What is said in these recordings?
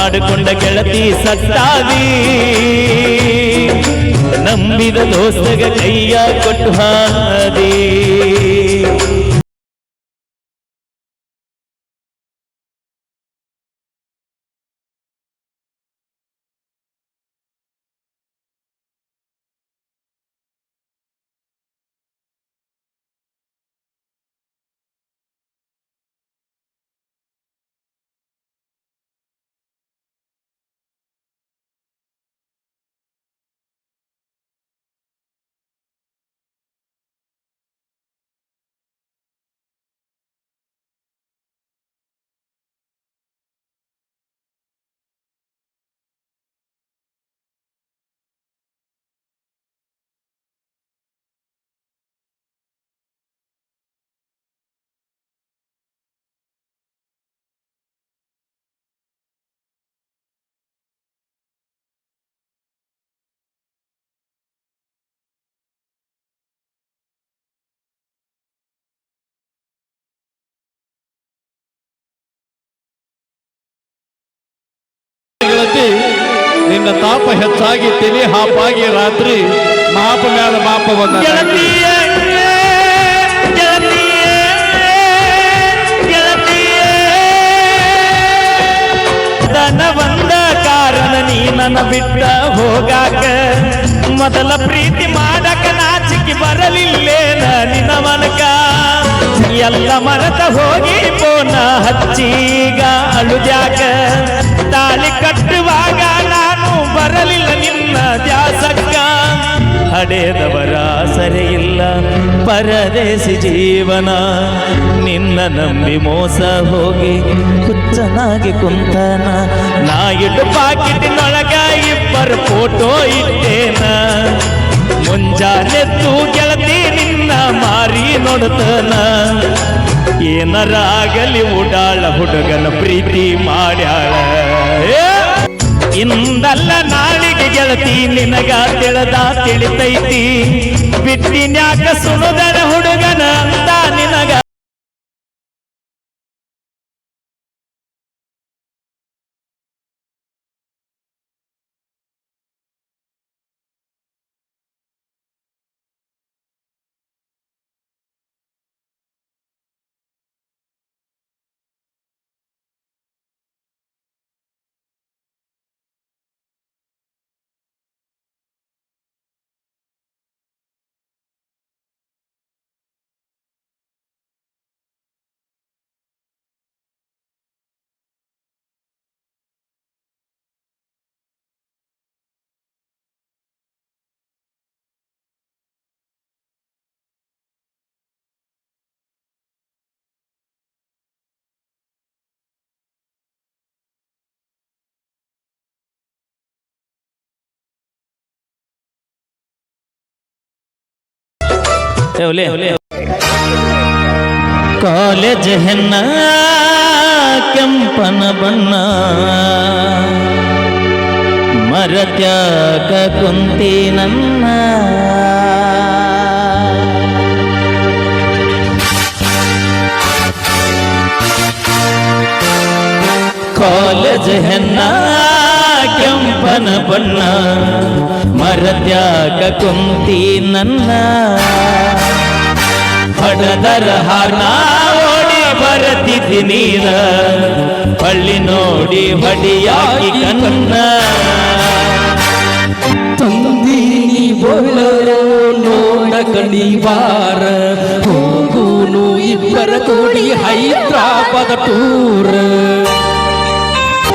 ಮಾಡಿಕೊಂಡ ಗೆಳತಿ ಸತ್ತಾದಿ ನಂಬಿದ ದೋಸ್ತಗ ಕೈಯ ಕೊಟ್ಟು ಹಾದಿ. ನಿನ್ನ ತಾಪ ಹೆಚ್ಚಾಗಿ ತಿಳಿ ಹಾಪಾಗಿ ರಾತ್ರಿ ಮಾಪ ಮ್ಯಾಲ ಮಾಪ ಬಂದ ಬಂದ ಕಾರಣ ನೀ ನನ್ನ ಬಿಟ್ಟ ಹೋಗಾಕ. ಮೊದಲ ಪ್ರೀತಿ ಮಾಡಕ ನಾಚಿಕೆ ಬರಲಿಲ್ಲೇನ ನಿನ್ನ ಮನಕ. ಎಲ್ಲ ಮರತ ಹೋಗಿ ಪೋನ ಹಚ್ಚೀಗ ಅಳುಜಾಕ ತಾಳಿ ಕಟ್ಟುವಾಗ ನಾನು ಬರಲಿಲ್ಲ ನಿನ್ನ ದ್ಯಾಸಕ್ಕ. ಹಡೆದವರ ಸರಿ ಇಲ್ಲ ಪರದೇಸಿ ಜೀವನ. ನಿನ್ನ ನಂಬಿ ಮೋಸ ಹೋಗಿ ಹುಚ್ಚನಾಗಿ ಕುಂತನ. ನಾ ಇಟ್ಟು ಪಾಕಿಟಿನೊಳಗ ಇಬ್ಬರು ಫೋಟೋ ಇಟ್ಟೇನ. ಮುಂಜಾನೆದ್ದು ಗೆಳತಿ ನಿನ್ನ ಮಾರಿ ನೋಡ್ತನ ಏನರಾಗಲಿ ಉಡಾಳ ಹುಡುಗನ ಪ್ರೀತಿ ಮಾಡ್ಯಾಳ! ಇಂದಲ್ಲ ನಾಳಿಗೆ ಗೆಳತಿ ನಿನಗ ತಿಳಿದ ತಿಳಿತೈತಿ. ಬಿಟ್ಟಿನ್ಯಾಕ ಸುಳುದರ ಹುಡುಗನ ಅಂತ ನಿನಗ ಕಾಲೇಜ್ ಹೆಣ್ಣ ಕೆಂಪನ ಬಣ್ಣ. ಮರತ್ಯಾಕ ಕುಂತಿ ನನ್ನ. ಕಾಲೇಜ್ ಹೆಣ್ಣ ಕೆಂಪನ ಬಣ್ಣ. ಮರತ್ಯಾಕ ಕುಂತಿ ನನ್ನ. ಹಡದರ ಹಾನ ಓಡಿ ಬರತಿದ್ದಿ ನೀರ ಹಳ್ಳಿ ನೋಡಿ ಹೊಡಿಯಾಗಿ ಕನ್ನ ತಂದೀನಿ ಬೋಳರು ನೋಡ ಕಣಿವಾರ ಹೋಗೂನು ಇಬ್ಬರ ಕೂಡಿ ಹೈದ್ರಾಬಾದ ಟೂರ್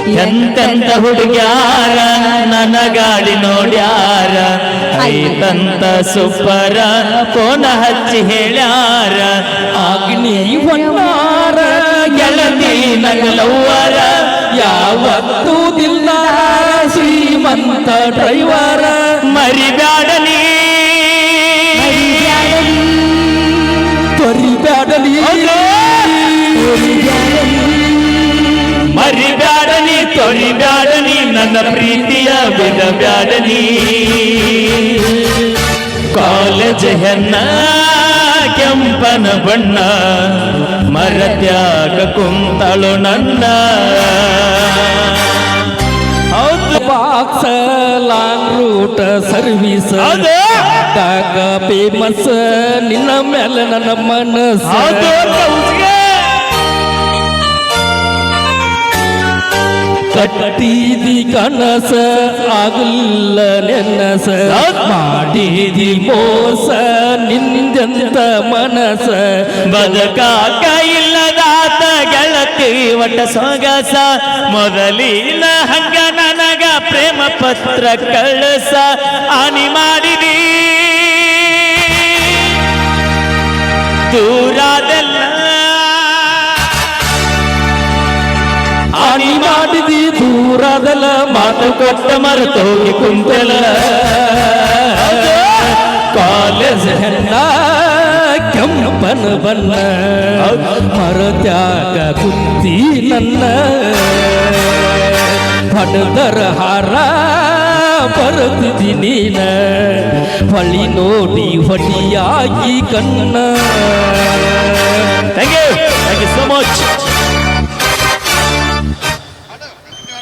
ಎಂತೆಂತ ಹುಡುಗ್ಯಾರ ನನ್ನ ಗಾಡಿ ನೋಡ್ಯಾರ. ಐತಂತ ಸುಪ್ಪರ ಫೋನ ಹಚ್ಚಿ ಹೇಳ್ಯಾರ. ಅಗ್ನಿ ಹೊನ್ನಾರ ಗೆಳತಿ ನಗಲವ್ವರ. ಯಾವತ್ತೂ ದಿಲ್ಲ ಶ್ರೀಮಂತ ಡ್ರೈವರ. ಮರಿಬ್ಯಾಡಲಿ ಮರಿಬ್ಯಾಡಲಿ ಮರಿಬ್ಯಾಡಲಿ ತೊರಿಬ್ಯಾಡಲಿ ನನ್ನ ಪ್ರೀತಿಯ ಬಿಡಬ್ಯಾಡಲಿ ಕಾಲೇಜ್ ಹೆನ್ನ ಕೆಂಪನ ಬಣ್ಣ ಮರತ್ಯಾಗ ಕುಂತಳು ನನ್ನ. ಬಾಕ್ಸ ಲಾಂಗ್ ರೂಟ್ ಸರ್ವಿಸ್. ಹೌದು. ಫೇಮಸ್ ನಿನ್ನ ಮೇಲೆ ನನ್ನ ಹೌದು. ಮನಸ್ಸು ಕಟ್ಟಿದಿ ಕನಸ ಆಗಲ್ಲ ನೆನಸ. ಮಾಡಿದಿ ಮೋಸ ನಿಂದೆಂತ ಮನಸ. ಬದಕ ಇಲ್ಲದಾತ ಗೆಳತಿ ಒಟ್ಟ ಸೊಗಸ. ಮೊದಲಿನ ಹಂಗ ನನಗ ಪ್ರೇಮ ಪತ್ರ ಕಳಸ. ಆನಿ ಮಾಡಿದಿ ದೂರದಲ್ಲ ಮಾತು ಕೊಟ್ಟ ಮರೆತೋಗಿ ಕುಂತಲ ಕಾಲೇಜ್ ಹೆಣ್ಣ ಕೆಂಪನ ಬಣ್ಣ ಮರತ್ಯಾಗ ಕುಂತಿ ನನ್ನ ಪಡೆದರ ಹಾರ ಬರುತ್ತಿದಿ ನೀನ ಹೊಳಿ ನೋಡಿ ಹೊಡಿಯಾಗಿ ಕಣ್ಣ thank you thank you so much